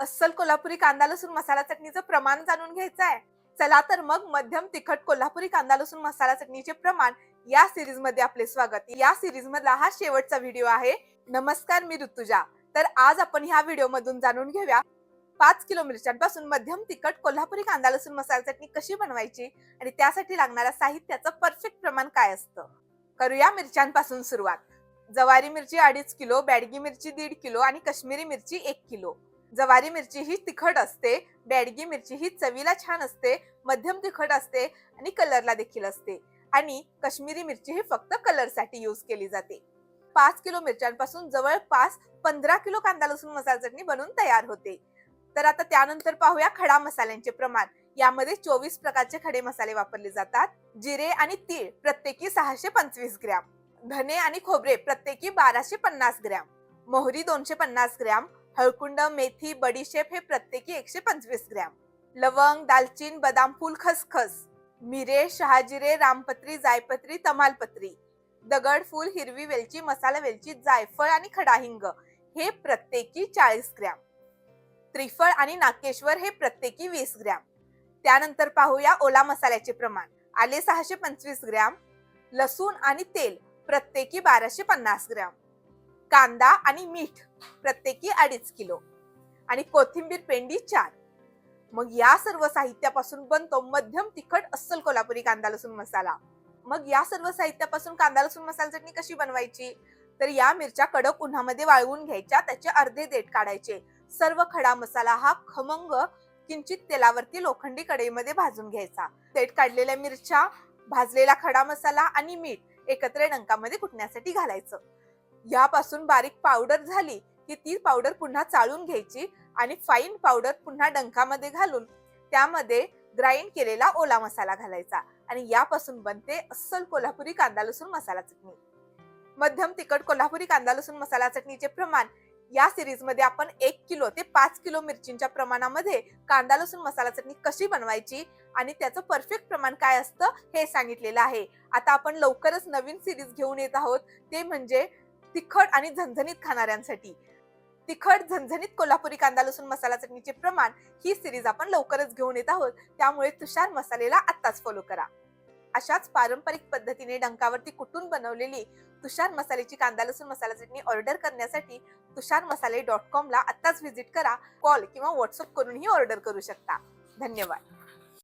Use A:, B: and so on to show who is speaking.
A: अस्सल कोल्हापुरी कांदा लसूण मसाला चटणीचं प्रमाण जाणून घ्यायचं आहे चला तर मग मध्यम तिखट कोल्हापुरी कांदा लसूण मसाला चटणीचे प्रमाण या सिरीजमध्ये आपले स्वागत. या सिरीज मधला हा शेवटचा व्हिडिओ आहे. नमस्कार मी ऋतुजा. तर आज आपण ह्या व्हिडिओ मधून जाणून घेऊया पाच किलो मिरच्यांपासून मध्यम तिखट कोल्हापुरी कांदा लसूण मसाला चटणी कशी बनवायची आणि त्यासाठी लागणाऱ्या साहित्याचं परफेक्ट प्रमाण काय असतं? करूया मिरच्यांपासून सुरुवात. जवारी मिरची अडीच किलो बॅडगी मिरची दीड किलो आणि कश्मीरी मिरची एक किलो. जवारी मिरची ही तिखट असते बॅडगी मिरची ही चवीला छान असते मध्यम तिखट असते आणि कलरला देखील असते. आणि काश्मीरी मिरची ही फक्त कलरसाठी यूज केली जाते. पाच किलो मिरच्यांपासून जवळपास पंधरा किलो कांदा लसूण मसाला चटणी बनवून तयार होते. तर आता त्यानंतर पाहूया खडा मसाल्यांचे प्रमाण. यामध्ये चोवीस प्रकारचे खडे मसाले वापरले जातात. जिरे आणि तीळ प्रत्येकी सहाशे पंचवीस ग्रॅम. धने आणि खोबरे प्रत्येकी बाराशे पन्नास ग्रॅम. मोहरी दोनशे पन्नास ग्रॅम. हळकुंड मेथी बडीशेप हे प्रत्येकी एकशे पंचवीस ग्रॅम. लवंग दालचीन बदाम फूल खसखस मिरे शहाजिरे रामपत्री जायपत्री तमालपत्री दगड फूल हिरवी वेलची मसाला वेलची जायफळ आणि खडाहिंग हे प्रत्येकी चाळीस ग्रॅम. त्रिफळ आणि नाकेश्वर हे प्रत्येकी वीस ग्रॅम. त्यानंतर पाहूया ओला मसाल्याचे प्रमाण. आले सहाशे पंचवीस ग्रॅम. लसूण आणि तेल प्रत्येकी बाराशे पन्नास ग्रॅम. कांदा आणि मीठ प्रत्येकी अडीच किलो. आणि कोथिंबीर पेंडी चार. मग या सर्व साहित्यापासून बनतो मध्यम तिखट अस्सल कोल्हापुरी कांदा लसूण मसाला. मग या सर्व साहित्यापासून कांदा लसूण मसाला चटणी कशी बनवायची? तर या मिरच्या कडक उन्हामध्ये वाळवून घ्यायच्या त्याचे अर्धे देठ काढायचे. सर्व खडा मसाला हा खमंग किंचित तेलावरती लोखंडी कढईमध्ये भाजून घ्यायचा. देठ काढलेल्या मिरच्या भाजलेला खडा मसाला आणि मीठ एकत्र डंकामध्ये कुटण्यासाठी घालायचं. यापासून बारीक पावडर झाली की ती पावडर पुन्हा चाळून घ्यायची आणि फाईन पावडर पुन्हा डंकामध्ये घालून त्यामध्ये ग्राइंड केलेला ओला मसाला घालायचा. आणि यापासून बनते अस्सल कोल्हापुरी कांदा लसूण मसाला चटणी. मध्यम तिखट कोल्हापुरी कांदा लसूण मसाला चटणीचे प्रमाण या सिरीजमध्ये आपण एक किलो ते पाच किलो मिरचींच्या प्रमाणामध्ये कांदा लसूण मसाला चटणी कशी बनवायची आणि त्याचं परफेक्ट प्रमाण काय असतं हे सांगितलेलं आहे. आता आपण लवकरच नवीन सिरीज घेऊन येत आहोत. ते म्हणजे तिखट आणि झणझणीत खाणाऱ्यांसाठी. तिखट झणझणीत कोल्हापुरी कांदा लसूण मसाला चटणीचे प्रमाण ही सिरीज आपण लवकरच घेऊन येत आहोत. त्यामुळे तुषार मसालेला आत्ताच फॉलो करा. अशाच पारंपरिक पद्धतीने डंकावरती कुटून बनवलेली तुषार मसाल्याची कांदा लसूण मसाला चटणी ऑर्डर करण्यासाठी तुषार मसाले डॉट कॉम ला आत्ताच व्हिजिट करा कॉल किंवा व्हॉट्सअप करूनही ऑर्डर करू शकता. धन्यवाद.